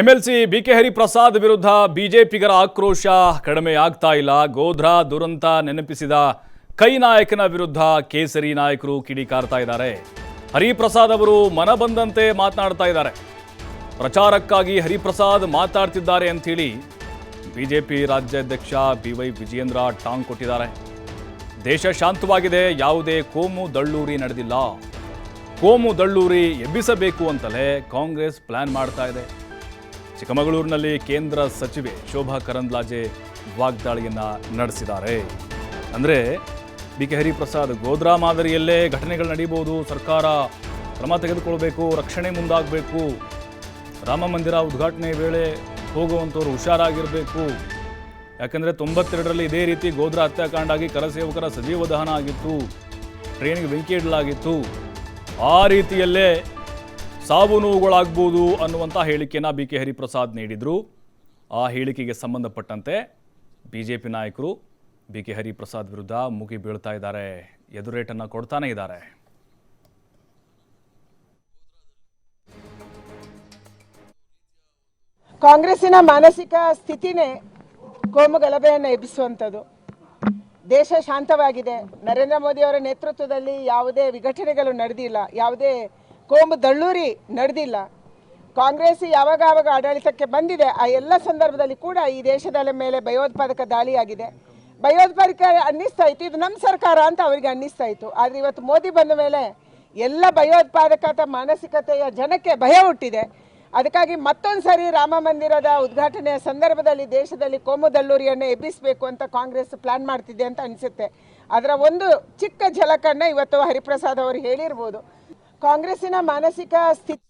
MLC BK Hariprasad ವಿರುದ್ಧ ಬಿಜೆಪಿಗರ ಆಕ್ರೋಶ ಕಡಿಮೆ ಆಗ್ತಾ ಇಲ್ಲ. ಗೋಧ್ರಾ ದುರಂತ ನೆನಪಿಸಿದ ಕೈ ನಾಯಕನ ವಿರುದ್ಧ ಕೇಸರಿ ನಾಯಕರು ಕಿಡಿಕಾರ್ತಾ ಇದ್ದಾರೆ. ಹರಿಪ್ರಸಾದ್ ಅವರು ಮನ ಬಂದಂತೆ ಮಾತನಾಡ್ತಾ ಇದ್ದಾರೆ. ಪ್ರಚಾರಕ್ಕಾಗಿ ಹರಿಪ್ರಸಾದ್ ಮಾತಾಡ್ತಿದ್ದಾರೆ ಅಂಥೇಳಿ ಬಿಜೆಪಿ ರಾಜ್ಯಾಧ್ಯಕ್ಷ ಬಿ ವೈ ವಿಜಯೇಂದ್ರ ಟಾಂಗ್ ಕೊಟ್ಟಿದ್ದಾರೆ. ದೇಶ ಶಾಂತವಾಗಿದೆ, ಯಾವುದೇ ಕೋಮು ದಳ್ಳೂರಿ ನಡೆದಿಲ್ಲ. ಕೋಮು ದಳ್ಳೂರಿ ಎಬ್ಬಿಸಬೇಕು ಅಂತಲೇ ಕಾಂಗ್ರೆಸ್ ಪ್ಲಾನ್ ಮಾಡ್ತಾ ಇದೆ. ಚಿಕ್ಕಮಗಳೂರಿನಲ್ಲಿ ಕೇಂದ್ರ ಸಚಿವೆ ಶೋಭಾ ಕರಂದ್ಲಾಜೆ ವಾಗ್ದಾಳಿಯನ್ನು ನಡೆಸಿದ್ದಾರೆ. ಅಂದರೆ ಬಿ ಕೆ ಹರಿಪ್ರಸಾದ್ ಗೋದ್ರಾ ಮಾದರಿಯಲ್ಲೇ ಘಟನೆಗಳು ನಡೆಯಬಹುದು ಸರ್ಕಾರ ಕ್ರಮ ತೆಗೆದುಕೊಳ್ಬೇಕು, ರಕ್ಷಣೆ ಮುಂದಾಗಬೇಕು, ರಾಮ ಮಂದಿರ ಉದ್ಘಾಟನೆ ವೇಳೆ ಹೋಗುವಂಥವ್ರು ಹುಷಾರಾಗಿರಬೇಕು. ಯಾಕಂದರೆ ತೊಂಬತ್ತೆರಡರಲ್ಲಿ ಇದೇ ರೀತಿ ಗೋದ್ರಾ ಹತ್ಯಾಕಾಂಡಾಗಿ ಕರಸೇವಕರ ಸಜೀವ ದಹನ ಆಗಿತ್ತು, ಟ್ರೈನಿಗೆ ಬೆಂಕಿ ಇಡಲಾಗಿತ್ತು. ಆ ರೀತಿಯಲ್ಲೇ ಸಾವು ನೋವುಗಳಾಗ್ಬೋದು ಅನ್ನುವಂಥ ಹೇಳಿಕೆಯನ್ನು ಬಿ ಕೆ ಹರಿಪ್ರಸಾದ್ ನೀಡಿದರು. ಆ ಹೇಳಿಕೆಗೆ ಸಂಬಂಧಪಟ್ಟಂತೆ ಬಿ ಜೆ ಪಿ ನಾಯಕರು ಬಿ ಕೆ ಹರಿಪ್ರಸಾದ್ ವಿರುದ್ಧ ಮುಗಿ ಬೀಳ್ತಾ ಇದ್ದಾರೆ. ಎದುರೇಟನ್ನು ಕೊಡ್ತಾನೆ ಇದ್ದಾರೆ. ಕಾಂಗ್ರೆಸ್ಸಿನ ಮಾನಸಿಕ ಸ್ಥಿತಿನೇ ಕೋಮು ಗಲಭೆಯನ್ನು ಎಬ್ಬಿಸುವಂಥದ್ದು. ದೇಶ ಶಾಂತವಾಗಿದೆ. ನರೇಂದ್ರ ಮೋದಿ ಅವರ ನೇತೃತ್ವದಲ್ಲಿ ಯಾವುದೇ ವಿಘಟನೆಗಳು ನಡೆದಿಲ್ಲ. ಯಾವುದೇ ಕೋಮು ದಳ್ಳೂರಿ ನಡೆದಿಲ್ಲ. ಕಾಂಗ್ರೆಸ್ ಯಾವಾಗ ಆವಾಗ ಆಡಳಿತಕ್ಕೆ ಬಂದಿದೆ, ಆ ಎಲ್ಲ ಸಂದರ್ಭದಲ್ಲಿ ಕೂಡ ಈ ದೇಶದ ಮೇಲೆ ಭಯೋತ್ಪಾದಕ ದಾಳಿಯಾಗಿದೆ. ಭಯೋತ್ಪಾದಕ ಅನ್ನಿಸ್ತಾ ಇತ್ತು, ಇದು ನಮ್ಮ ಸರ್ಕಾರ ಅಂತ ಅವರಿಗೆ ಅನ್ನಿಸ್ತಾ ಇತ್ತು. ಆದರೆ ಇವತ್ತು ಮೋದಿ ಬಂದ ಮೇಲೆ ಎಲ್ಲ ಭಯೋತ್ಪಾದಕತ ಮಾನಸಿಕತೆಯ ಜನಕ್ಕೆ ಭಯ ಹುಟ್ಟಿದೆ. ಅದಕ್ಕಾಗಿ ಮತ್ತೊಂದು ಸರಿ ರಾಮ ಮಂದಿರದ ಉದ್ಘಾಟನೆಯ ಸಂದರ್ಭದಲ್ಲಿ ದೇಶದಲ್ಲಿ ಕೋಮು ದಳ್ಳೂರಿಯನ್ನು ಎಬ್ಬಿಸಬೇಕು ಅಂತ ಕಾಂಗ್ರೆಸ್ ಪ್ಲಾನ್ ಮಾಡ್ತಿದೆ ಅಂತ ಅನಿಸುತ್ತೆ. ಅದರ ಒಂದು ಚಿಕ್ಕ ಝಲಕನ್ನು ಇವತ್ತು ಹರಿಪ್ರಸಾದ್ ಅವರು ಹೇಳಿರ್ಬೋದು. ಕಾಂಗ್ರೆಸ್ಸಿನ ಮಾನಸಿಕ ಸ್ಥಿತಿ